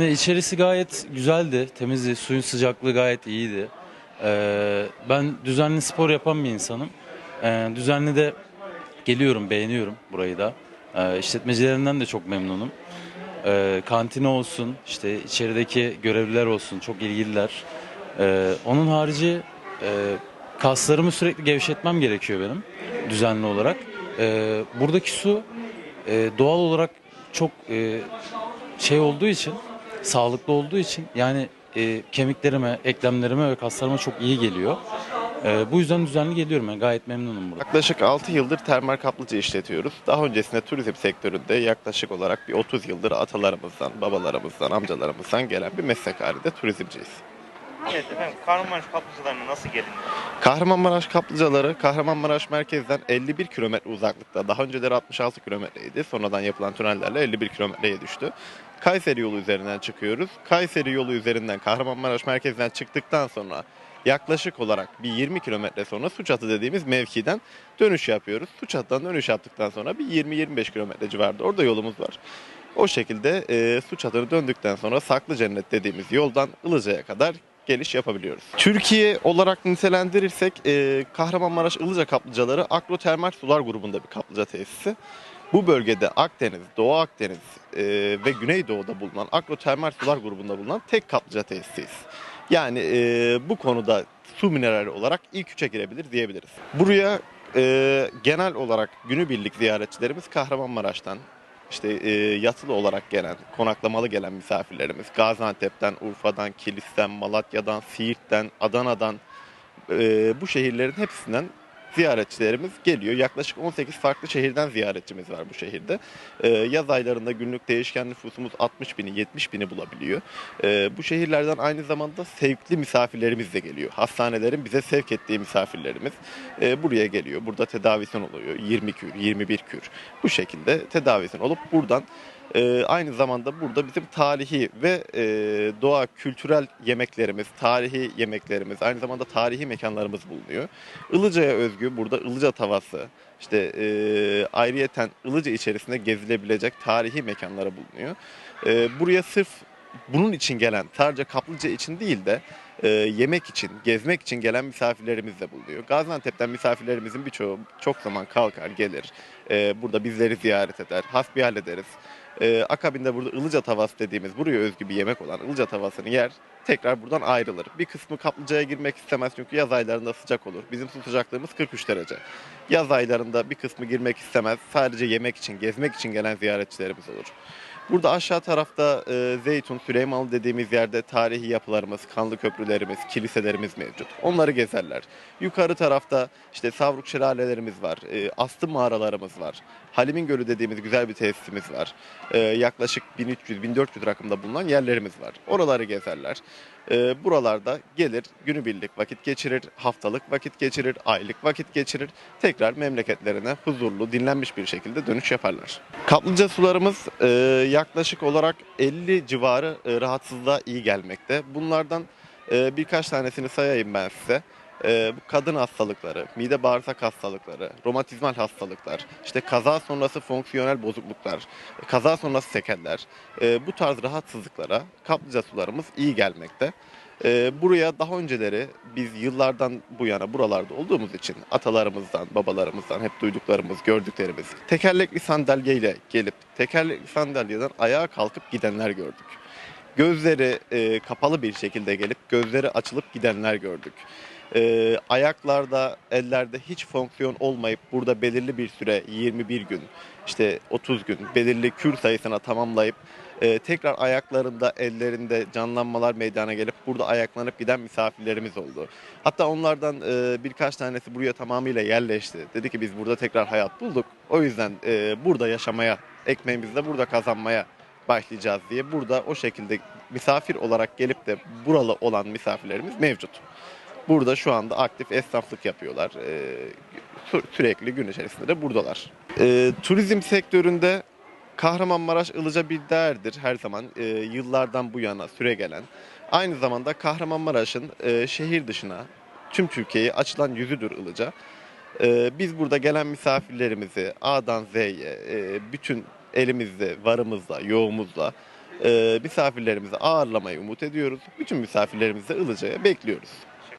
Yani içerisi gayet güzeldi, temizdi, suyun sıcaklığı gayet iyiydi. Ee, ben düzenli spor yapan bir insanım. Ee, düzenli de geliyorum, beğeniyorum burayı da. Ee, işletmecilerinden de çok memnunum. Ee, kantini olsun, işte içerideki görevliler olsun, çok ilgililer. Ee, onun harici e, kaslarımı sürekli gevşetmem gerekiyor benim düzenli olarak. Ee, buradaki su e, doğal olarak çok e, şey olduğu için, sağlıklı olduğu için yani e, kemiklerime, eklemlerime ve kaslarıma çok iyi geliyor. E, bu yüzden düzenli geliyorum. Yani gayet memnunum burada. Yaklaşık 6 yıldır termal kaplıca işletiyoruz. Daha öncesinde turizm sektöründe yaklaşık olarak bir 30 yıldır atalarımızdan, babalarımızdan, amcalarımızdan gelen bir meslek halinde turizmciyiz. Evet efendim Kahramanmaraş kaplıcalarına nasıl geliniyor? Kahramanmaraş kaplıcaları Kahramanmaraş merkezden 51 kilometre uzaklıkta. Daha önceleri 66 kilometreydi. Sonradan yapılan tünellerle 51 kilometreye düştü. Kayseri yolu üzerinden çıkıyoruz. Kayseri yolu üzerinden Kahramanmaraş merkezden çıktıktan sonra yaklaşık olarak bir 20 kilometre sonra Suçatı dediğimiz mevkiden dönüş yapıyoruz. Suçatı'dan dönüş yaptıktan sonra bir 20-25 kilometre civarında orada yolumuz var. O şekilde e, Suçatı'nı döndükten sonra Saklı Cennet dediğimiz yoldan Ilıca'ya kadar geliş yapabiliyoruz. Türkiye olarak nitelendirirsek e, Kahramanmaraş Ilıca kaplıcaları agrotermal sular grubunda bir kaplıca tesisi. Bu bölgede Akdeniz, Doğu Akdeniz e, ve Güneydoğu'da bulunan agrotermal sular grubunda bulunan tek kaplıca tesisiyiz. Yani e, bu konuda su minerali olarak ilk üçe girebilir diyebiliriz. Buraya e, genel olarak günübirlik ziyaretçilerimiz Kahramanmaraş'tan, işte e, yatılı olarak gelen, konaklamalı gelen misafirlerimiz Gaziantep'ten, Urfa'dan, Kilis'ten, Malatya'dan, Siirt'ten, Adana'dan e, bu şehirlerin hepsinden ziyaretçilerimiz geliyor. Yaklaşık 18 farklı şehirden ziyaretçimiz var bu şehirde. E, yaz aylarında günlük değişken nüfusumuz 60 bini, 70 bini bulabiliyor. E, bu şehirlerden aynı zamanda sevkli misafirlerimiz de geliyor. Hastanelerin bize sevk ettiği misafirlerimiz e, buraya geliyor. Burada tedavisyon oluyor. 20 kür, 21 kür. Bu şekilde tedavisyon olup buradan e, aynı zamanda burada bizim tarihi ve e, doğa kültürel yemeklerimiz, tarihi yemeklerimiz, aynı zamanda tarihi mekanlarımız bulunuyor. Ilıca'ya özgü burada Ilıca tavası, işte e, ayrıyeten Ilıca içerisinde gezilebilecek tarihi mekanları bulunuyor. E, buraya sırf bunun için gelen, sadece kaplıca için değil de e, yemek için, gezmek için gelen misafirlerimiz de bulunuyor. Gaziantep'ten misafirlerimizin birçoğu çok zaman kalkar, gelir. E, burada bizleri ziyaret eder, hasbihal ederiz. E, akabinde burada ılıca tavası dediğimiz buraya özgü bir yemek olan ılıca tavasını yer. Tekrar buradan ayrılır. Bir kısmı kaplıcaya girmek istemez çünkü yaz aylarında sıcak olur. Bizim su sıcaklığımız 43 derece. Yaz aylarında bir kısmı girmek istemez. Sadece yemek için, gezmek için gelen ziyaretçilerimiz olur. Burada aşağı tarafta e, Zeytun, Süleymanlı dediğimiz yerde tarihi yapılarımız, kanlı köprülerimiz, kiliselerimiz mevcut. Onları gezerler. Yukarı tarafta işte Savruk şelalelerimiz var, e, Aslı mağaralarımız var. Halimin Gölü dediğimiz güzel bir tesisimiz var. E, yaklaşık 1300-1400 rakımda bulunan yerlerimiz var. Oraları gezerler. E, buralarda gelir, günübirlik vakit geçirir, haftalık vakit geçirir, aylık vakit geçirir. Tekrar memleketlerine huzurlu, dinlenmiş bir şekilde dönüş yaparlar. Kaplıca sularımız e, yaklaşık olarak 50 civarı e, rahatsızlığa iyi gelmekte. Bunlardan e, birkaç tanesini sayayım ben size. E, kadın hastalıkları, mide bağırsak hastalıkları, romatizmal hastalıklar, işte kaza sonrası fonksiyonel bozukluklar, kaza sonrası sekeller, e, bu tarz rahatsızlıklara kaplıca sularımız iyi gelmekte. E, buraya daha önceleri biz yıllardan bu yana buralarda olduğumuz için atalarımızdan, babalarımızdan hep duyduklarımız, gördüklerimiz tekerlekli sandalyeyle gelip tekerlekli sandalyeden ayağa kalkıp gidenler gördük. Gözleri e, kapalı bir şekilde gelip gözleri açılıp gidenler gördük. E, ayaklarda, ellerde hiç fonksiyon olmayıp burada belirli bir süre 21 gün, işte 30 gün belirli kür sayısına tamamlayıp e, tekrar ayaklarında, ellerinde canlanmalar meydana gelip burada ayaklanıp giden misafirlerimiz oldu. Hatta onlardan e, birkaç tanesi buraya tamamıyla yerleşti. Dedi ki biz burada tekrar hayat bulduk. O yüzden e, burada yaşamaya, ekmeğimizi de burada kazanmaya başlayacağız diye burada o şekilde misafir olarak gelip de buralı olan misafirlerimiz mevcut. Burada şu anda aktif esnaflık yapıyorlar. Ee, sü- sürekli gün içerisinde de buradalar. Ee, turizm sektöründe Kahramanmaraş ılıca bir değerdir her zaman e, yıllardan bu yana süre gelen. Aynı zamanda Kahramanmaraş'ın e, şehir dışına tüm Türkiye'ye açılan yüzüdür ılıca. Ee, biz burada gelen misafirlerimizi A'dan Z'ye e, bütün elimizde, varımızla, yoğumuzla e, misafirlerimizi ağırlamayı umut ediyoruz. Bütün misafirlerimizi Ilıca'ya bekliyoruz.